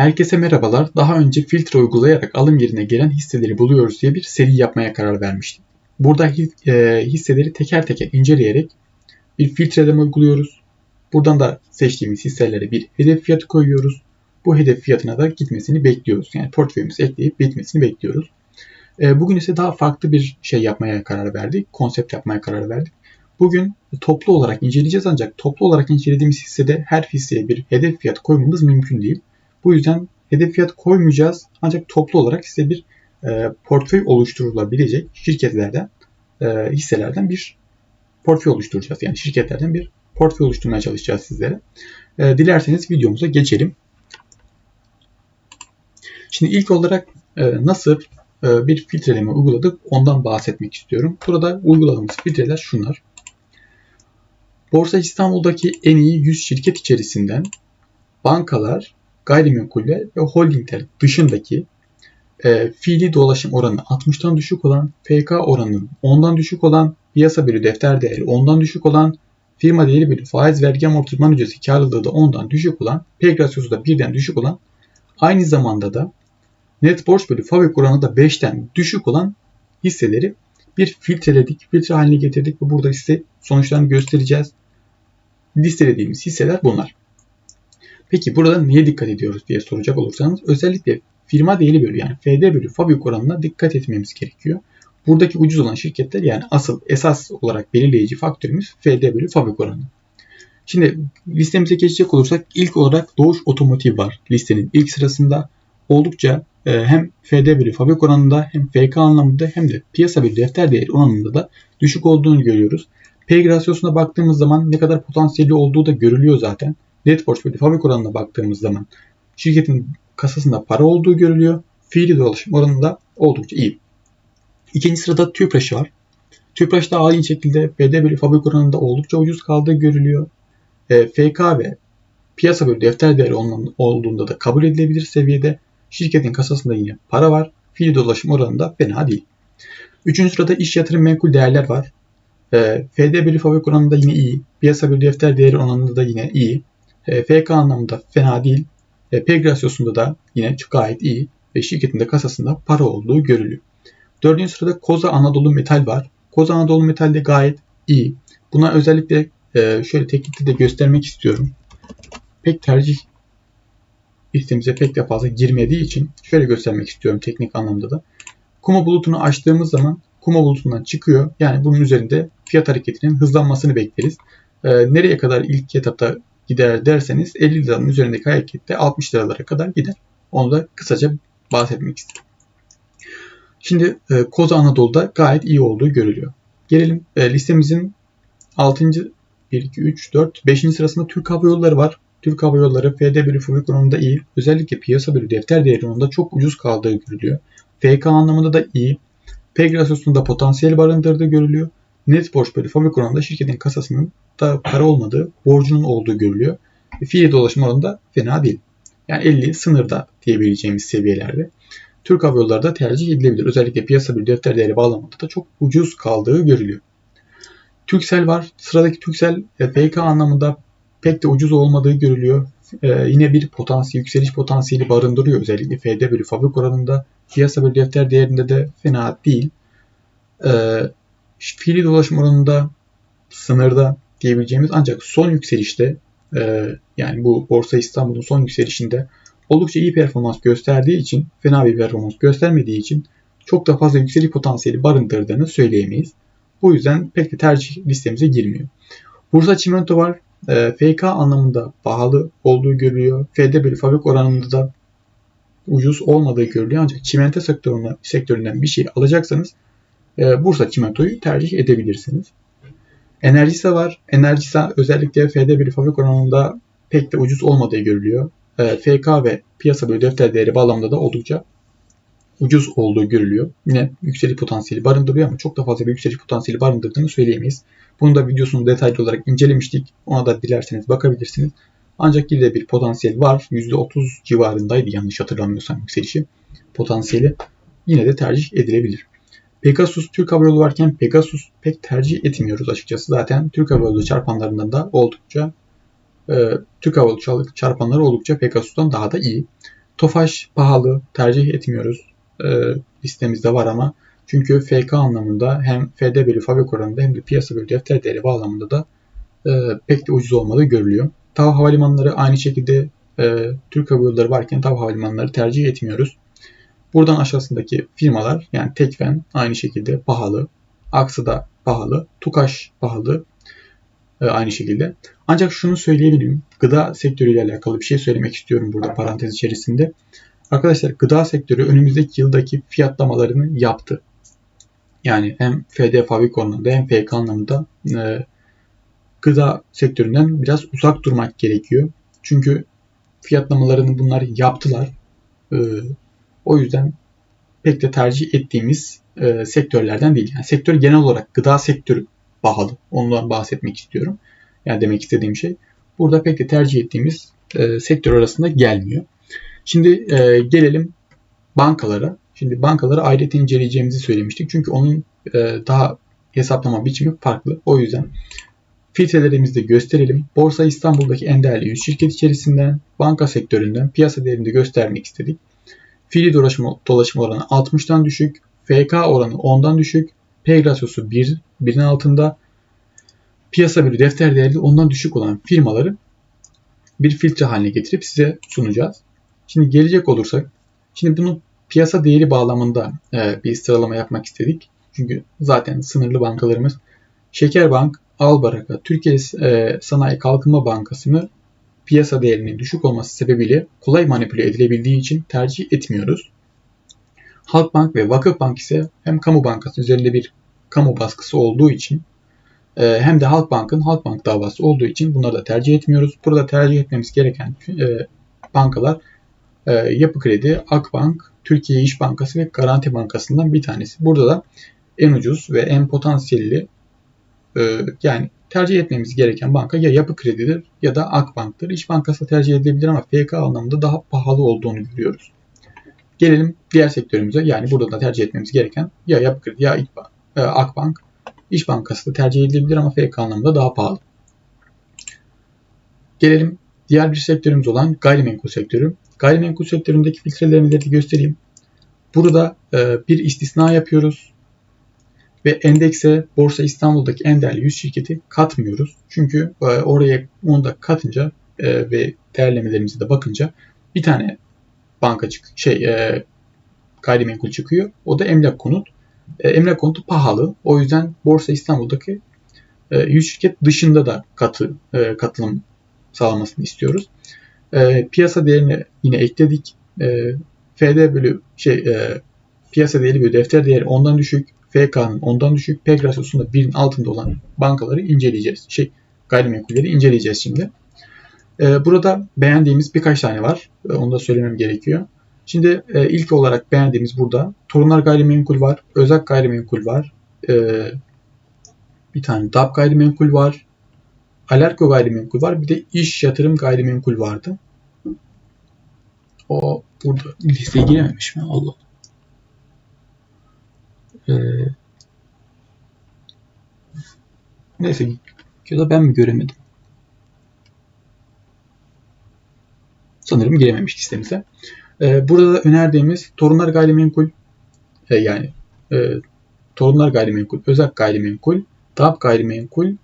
Herkese merhabalar. Daha önce filtre uygulayarak alım yerine gelen hisseleri buluyoruz diye bir seri yapmaya karar vermiştim. Burada e, hisseleri teker teker inceleyerek bir filtreleme uyguluyoruz. Buradan da seçtiğimiz hisselere bir hedef fiyatı koyuyoruz. Bu hedef fiyatına da gitmesini bekliyoruz. Yani portföyümüzü ekleyip bitmesini bekliyoruz. E, bugün ise daha farklı bir şey yapmaya karar verdik. Konsept yapmaya karar verdik. Bugün toplu olarak inceleyeceğiz ancak toplu olarak incelediğimiz hissede her hisseye bir hedef fiyat koymamız mümkün değil. Bu yüzden hedef fiyat koymayacağız ancak toplu olarak size bir e, portföy oluşturulabilecek şirketlerden, e, hisselerden bir portföy oluşturacağız. Yani şirketlerden bir portföy oluşturmaya çalışacağız sizlere. E, dilerseniz videomuza geçelim. Şimdi ilk olarak e, nasıl e, bir filtreleme uyguladık ondan bahsetmek istiyorum. Burada uyguladığımız filtreler şunlar. Borsa İstanbul'daki en iyi 100 şirket içerisinden bankalar, gayrimenkuller ve holdingler dışındaki e, fiili dolaşım oranı 60'tan düşük olan, FK oranının 10'dan düşük olan, piyasa bölü defter değeri 10'dan düşük olan, firma değeri bölü faiz vergi amortizman ücreti karlılığı da 10'dan düşük olan, PEG rasyosu da 1'den düşük olan, aynı zamanda da net borç bölü fabrik oranı da 5'ten düşük olan hisseleri bir filtreledik, filtre haline getirdik ve burada size sonuçlarını göstereceğiz. Listelediğimiz hisseler bunlar. Peki burada niye dikkat ediyoruz diye soracak olursanız özellikle firma değeri bölü yani FD bölü fabrik oranına dikkat etmemiz gerekiyor. Buradaki ucuz olan şirketler yani asıl esas olarak belirleyici faktörümüz FD bölü fabrik oranı. Şimdi listemize geçecek olursak ilk olarak Doğuş Otomotiv var listenin ilk sırasında. Oldukça e, hem FD bölü fabrik oranında hem FK anlamında hem de piyasa bölü defter değeri oranında da düşük olduğunu görüyoruz. PEG rasyosuna baktığımız zaman ne kadar potansiyeli olduğu da görülüyor zaten net borç bölü fabrik oranına baktığımız zaman şirketin kasasında para olduğu görülüyor. Fiili dolaşım oranında oldukça iyi. İkinci sırada TÜPRAŞ var. TÜPRAŞ da aynı şekilde BD fabrik oranında oldukça ucuz kaldığı görülüyor. E, FK ve piyasa bölü defter değeri olduğunda da kabul edilebilir seviyede. Şirketin kasasında yine para var. Fiili dolaşım oranında fena değil. Üçüncü sırada iş yatırım menkul değerler var. E, FD bölü fabrik oranında yine iyi. Piyasa bölü defter değeri oranında da yine iyi. E, FK anlamında fena değil. E, rasyosunda da yine gayet iyi ve şirketin de kasasında para olduğu görülüyor. Dördüncü sırada Koza Anadolu Metal var. Koza Anadolu Metal de gayet iyi. Buna özellikle e, şöyle teknikte de göstermek istiyorum. Pek tercih listemize pek de fazla girmediği için şöyle göstermek istiyorum teknik anlamda da. Kuma bulutunu açtığımız zaman kuma bulutundan çıkıyor. Yani bunun üzerinde fiyat hareketinin hızlanmasını bekleriz. E, nereye kadar ilk etapta gider derseniz 50 liranın üzerindeki harekette 60 liralara kadar gider. Onu da kısaca bahsetmek istedim. Şimdi e, Koza Anadolu'da gayet iyi olduğu görülüyor. Gelelim e, listemizin 6. 1, 2, 3, 4, 5. sırasında Türk Hava Yolları var. Türk Hava Yolları FD bölü fabrik oranında iyi. Özellikle piyasa bölü defter değeri oranında çok ucuz kaldığı görülüyor. FK anlamında da iyi. PEG rasyosunda potansiyel barındırdığı görülüyor. Net borç bölü fabrik oranında şirketin kasasının da para olmadığı, borcunun olduğu görülüyor. E, fiil dolaşım oranı da fena değil. Yani 50 sınırda diyebileceğimiz seviyelerde. Türk Hava Yolları da tercih edilebilir. Özellikle piyasa bir defter değeri bağlamında da çok ucuz kaldığı görülüyor. Türksel var. Sıradaki Türksel e, FK anlamında pek de ucuz olmadığı görülüyor. Ee, yine bir potansiyel, yükseliş potansiyeli barındırıyor. Özellikle FD bölü fabrik oranında. Piyasa bölü defter değerinde de fena değil. Ee, fiili dolaşım oranında sınırda diyebileceğimiz ancak son yükselişte e, yani bu Borsa İstanbul'un son yükselişinde oldukça iyi performans gösterdiği için fena bir performans göstermediği için çok da fazla yükseliş potansiyeli barındırdığını söyleyemeyiz. Bu yüzden pek de tercih listemize girmiyor. Bursa Çimento var. E, FK anlamında pahalı olduğu görülüyor. FD bölü fabrik oranında da ucuz olmadığı görülüyor. Ancak çimento sektöründen, sektöründen bir şey alacaksanız e, Bursa Çimento'yu tercih edebilirsiniz. Enerjisa var. Enerjisa özellikle FD1 fabrik oranında pek de ucuz olmadığı görülüyor. E, FK ve piyasa bölü defter değeri bağlamında da oldukça ucuz olduğu görülüyor. Yine yükseliş potansiyeli barındırıyor ama çok da fazla bir yükseliş potansiyeli barındırdığını söyleyemeyiz. Bunu da videosunu detaylı olarak incelemiştik. Ona da dilerseniz bakabilirsiniz. Ancak yine bir potansiyel var. %30 civarındaydı yanlış hatırlamıyorsam yükselişi potansiyeli. Yine de tercih edilebilir. Pegasus Türk Hava Yolu varken Pegasus pek tercih etmiyoruz açıkçası. Zaten Türk Hava Yolu çarpanlarından da oldukça e, Türk Hava Yolu çarpanları oldukça Pegasus'tan daha da iyi. Tofaş pahalı, tercih etmiyoruz. E, listemizde var ama çünkü FK anlamında hem FD bölü fabrik oranında hem de piyasa bölü defter değeri bağlamında da e, pek de ucuz olmadığı görülüyor. TAV havalimanları aynı şekilde e, Türk Hava Yolları varken TAV havalimanları tercih etmiyoruz. Buradan aşağısındaki firmalar yani Tekfen aynı şekilde pahalı. Aksı da pahalı. Tukaş pahalı. E, aynı şekilde. Ancak şunu söyleyebilirim. Gıda sektörüyle alakalı bir şey söylemek istiyorum burada parantez içerisinde. Arkadaşlar gıda sektörü önümüzdeki yıldaki fiyatlamalarını yaptı. Yani hem FD fabrik anlamında hem FK anlamında e, gıda sektöründen biraz uzak durmak gerekiyor. Çünkü fiyatlamalarını bunlar yaptılar. E, o yüzden pek de tercih ettiğimiz e, sektörlerden değil. Yani sektör genel olarak gıda sektörü pahalı. Ondan bahsetmek istiyorum. Yani demek istediğim şey. Burada pek de tercih ettiğimiz e, sektör arasında gelmiyor. Şimdi e, gelelim bankalara. Şimdi bankaları ayrıca inceleyeceğimizi söylemiştik. Çünkü onun e, daha hesaplama biçimi farklı. O yüzden filtrelerimizi de gösterelim. Borsa İstanbul'daki en değerli 100 şirket içerisinden, banka sektöründen piyasa değerini de göstermek istedik. Fiili dolaşım, dolaşım oranı 60'tan düşük, FK oranı 10'dan düşük, P rasyosu 1, 1'in altında, piyasa bölü defter değeri ondan düşük olan firmaları bir filtre haline getirip size sunacağız. Şimdi gelecek olursak, şimdi bunu piyasa değeri bağlamında e, bir sıralama yapmak istedik. Çünkü zaten sınırlı bankalarımız Şekerbank, Albaraka, Türkiye e, Sanayi Kalkınma Bankası'nı piyasa değerinin düşük olması sebebiyle kolay manipüle edilebildiği için tercih etmiyoruz. Halkbank ve Vakıfbank ise hem kamu bankası üzerinde bir kamu baskısı olduğu için e, hem de Halkbank'ın Halkbank davası olduğu için bunları da tercih etmiyoruz. Burada tercih etmemiz gereken e, bankalar e, Yapı Kredi, Akbank, Türkiye İş Bankası ve Garanti Bankası'ndan bir tanesi. Burada da en ucuz ve en potansiyelli yani tercih etmemiz gereken banka ya Yapı Kredi'dir ya da Akbank'tır. İş Bankası tercih edilebilir ama FK anlamında daha pahalı olduğunu görüyoruz. Gelelim diğer sektörümüze. Yani burada da tercih etmemiz gereken ya Yapı Kredi ya e, Akbank. İş Bankası da tercih edilebilir ama FK anlamında daha pahalı. Gelelim diğer bir sektörümüz olan gayrimenkul sektörü. Gayrimenkul sektöründeki filtrelerimi de göstereyim. Burada e, bir istisna yapıyoruz ve endekse Borsa İstanbul'daki en değerli 100 şirketi katmıyoruz. Çünkü e, oraya onu da katınca e, ve değerlemelerimize de bakınca bir tane banka çık şey e, gayrimenkul çıkıyor. O da emlak konut. E, emlak konutu pahalı. O yüzden Borsa İstanbul'daki e, 100 şirket dışında da katı e, katılım sağlamasını istiyoruz. E, piyasa değerini yine ekledik. E, FD bölü şey e, piyasa değeri bölü defter değeri ondan düşük. FK'nın ondan düşük. PEG rasyosunda birin altında olan bankaları inceleyeceğiz. Şey gayrimenkulleri inceleyeceğiz şimdi. Ee, burada beğendiğimiz birkaç tane var. Ee, onu da söylemem gerekiyor. Şimdi e, ilk olarak beğendiğimiz burada Torunlar Gayrimenkul var. Özak Gayrimenkul var. Ee, bir tane DAP Gayrimenkul var. Alerko Gayrimenkul var. Bir de İş Yatırım Gayrimenkul vardı. O burada listeye girememiş mi? Allah. Ee, neyse ya da ben mi göremedim? Sanırım girememiş listemize. Ee, burada da önerdiğimiz Torunlar Gayrimenkul e, yani e, Torunlar Gayrimenkul, Özak Gayrimenkul, DAP Gayrimenkul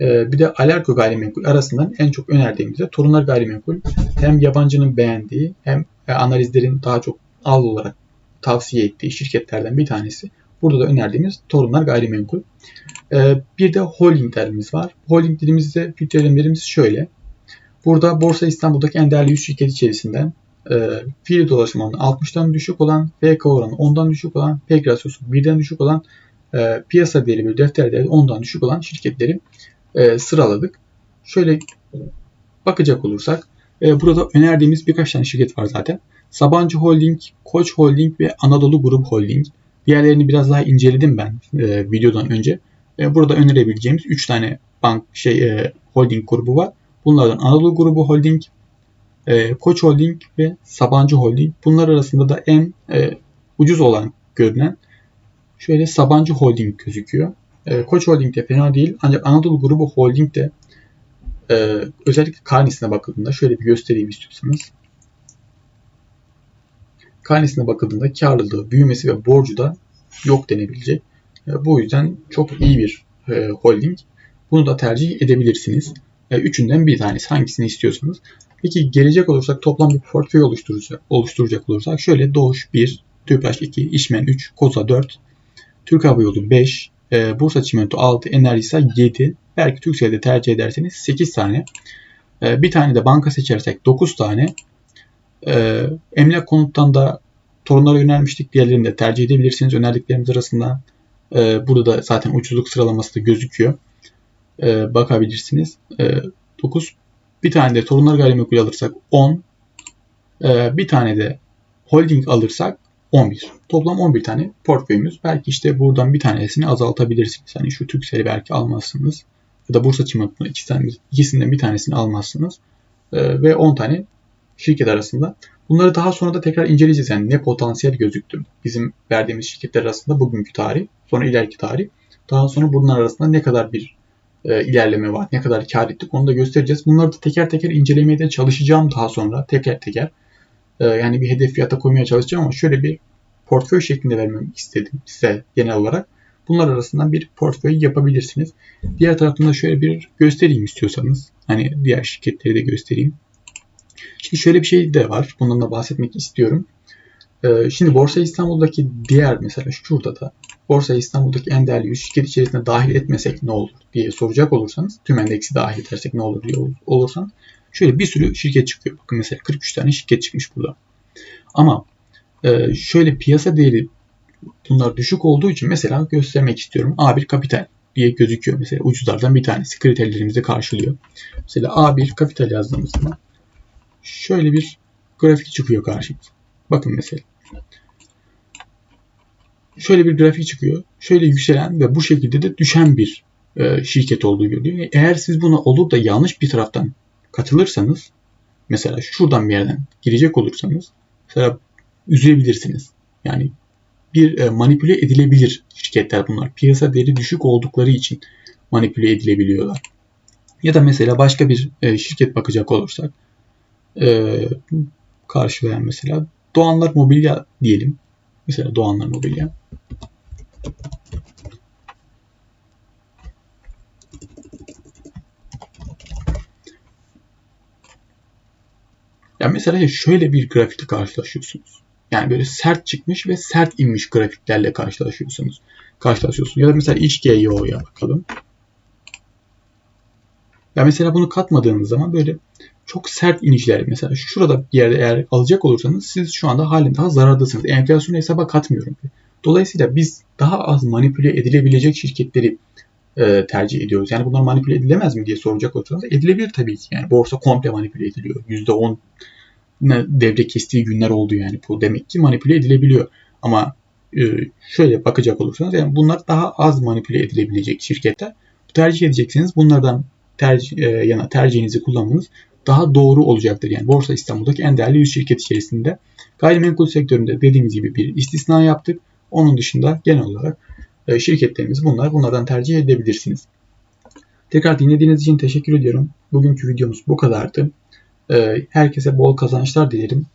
e, bir de Alerko Gayrimenkul arasından en çok önerdiğimiz de Torunlar Gayrimenkul hem yabancının beğendiği hem e, analizlerin daha çok al olarak tavsiye ettiği şirketlerden bir tanesi. Burada da önerdiğimiz Torunlar Gayrimenkul. Ee, bir de holdinglerimiz var. Holdinglerimizde filtrelemlerimiz şöyle. Burada Borsa İstanbul'daki en değerli 100 şirket içerisinden e, fiili dolaşım oranı 60'tan düşük olan, FK oranı 10'dan düşük olan, PEG rasyosu 1'den düşük olan, e, piyasa değeri bir defter değeri 10'dan düşük olan şirketleri e, sıraladık. Şöyle bakacak olursak e, burada önerdiğimiz birkaç tane şirket var zaten. Sabancı Holding, Koç Holding ve Anadolu Grup Holding. Diğerlerini biraz daha inceledim ben e, videodan önce. E, burada önerebileceğimiz 3 tane bank şey e, holding grubu var. Bunlardan Anadolu Grubu Holding, e, Koç Holding ve Sabancı Holding. Bunlar arasında da en e, ucuz olan görünen şöyle Sabancı Holding gözüküyor. E, Koç Holding de fena değil ancak Anadolu Grubu Holding de e, özellikle karnesine bakıldığında şöyle bir göstereyim istiyorsanız. Karnesine bakıldığında karlılığı, büyümesi ve borcu da yok denebilecek. E, bu yüzden çok iyi bir e, holding. Bunu da tercih edebilirsiniz. E, üçünden bir tanesi hangisini istiyorsanız. Peki gelecek olursak toplam bir portföy oluşturacak, oluşturacak olursak şöyle Doğuş 1, Tüpraş 2, İşmen 3, Koza 4, Türk Hava Yolu 5, e, Bursa Çimento 6, Enerjisa 7, belki Türkcell'de tercih ederseniz 8 tane. Bir tane de banka seçersek 9 tane. E, emlak konuttan da torunlara yönelmiştik. Diğerlerini de tercih edebilirsiniz önerdiklerimiz arasında. E, burada da zaten ucuzluk sıralaması da gözüküyor. E, bakabilirsiniz. E, 9. Bir tane de torunlar gayrimenkul alırsak 10. E, bir tane de holding alırsak 11. Toplam 11 tane portföyümüz. Belki işte buradan bir tanesini azaltabilirsiniz. Hani şu Türkcell'i belki almazsınız. Ya da Bursa Çimento'nun ikisinden, ikisinden bir tanesini almazsınız. Ee, ve 10 tane şirket arasında. Bunları daha sonra da tekrar inceleyeceğiz. Yani ne potansiyel gözüktü. Bizim verdiğimiz şirketler arasında bugünkü tarih, sonra ileriki tarih. Daha sonra bunlar arasında ne kadar bir e, ilerleme var, ne kadar kar ettik onu da göstereceğiz. Bunları da teker teker incelemeye de çalışacağım daha sonra teker teker. E, yani bir hedef fiyata koymaya çalışacağım ama şöyle bir portföy şeklinde vermem istedim size genel olarak. Bunlar arasından bir portföy yapabilirsiniz. Diğer taraftan da şöyle bir göstereyim istiyorsanız. Hani diğer şirketleri de göstereyim. Şimdi şöyle bir şey de var. Bundan da bahsetmek istiyorum. Ee, şimdi Borsa İstanbul'daki diğer mesela şurada da Borsa İstanbul'daki en değerli 100 şirket içerisinde dahil etmesek ne olur diye soracak olursanız tüm endeksi dahil edersek ne olur diye olursan şöyle bir sürü şirket çıkıyor. Bakın mesela 43 tane şirket çıkmış burada. Ama e, şöyle piyasa değeri bunlar düşük olduğu için mesela göstermek istiyorum. A1 kapital diye gözüküyor mesela ucuzlardan bir tanesi kriterlerimizi karşılıyor. Mesela A1 kapital yazdığımızda şöyle bir grafik çıkıyor karşımıza. Bakın mesela. Şöyle bir grafik çıkıyor. Şöyle yükselen ve bu şekilde de düşen bir e, şirket olduğu görülüyor. Eğer siz buna olup da yanlış bir taraftan katılırsanız mesela şuradan bir yerden girecek olursanız mesela üzülebilirsiniz. Yani bir e, manipüle edilebilir şirketler bunlar. Piyasa değeri düşük oldukları için manipüle edilebiliyorlar. Ya da mesela başka bir e, şirket bakacak olursak e, karşılayan mesela Doğanlar Mobilya diyelim. Mesela Doğanlar Mobilya. Ya mesela şöyle bir grafikle karşılaşıyorsunuz. Yani böyle sert çıkmış ve sert inmiş grafiklerle karşılaşıyorsunuz. Karşılaşıyorsunuz. Ya da mesela XGYO'ya bakalım. Ya mesela bunu katmadığınız zaman böyle çok sert inişler mesela şurada bir yerde eğer alacak olursanız siz şu anda halen daha zarardasınız. Enflasyonu hesaba katmıyorum. Dolayısıyla biz daha az manipüle edilebilecek şirketleri e, tercih ediyoruz. Yani bunlar manipüle edilemez mi diye soracak olursanız edilebilir tabii ki. Yani borsa komple manipüle ediliyor. %10 devre kestiği günler oldu yani bu demek ki manipüle edilebiliyor. Ama e, şöyle bakacak olursanız yani bunlar daha az manipüle edilebilecek şirketler. Tercih edecekseniz bunlardan tercih, e, yana tercihinizi kullanmanız daha doğru olacaktır. Yani Borsa İstanbul'daki en değerli 100 şirket içerisinde gayrimenkul sektöründe dediğimiz gibi bir istisna yaptık. Onun dışında genel olarak e, şirketlerimiz bunlar. Bunlardan tercih edebilirsiniz. Tekrar dinlediğiniz için teşekkür ediyorum. Bugünkü videomuz bu kadardı. Herkese bol kazançlar dilerim.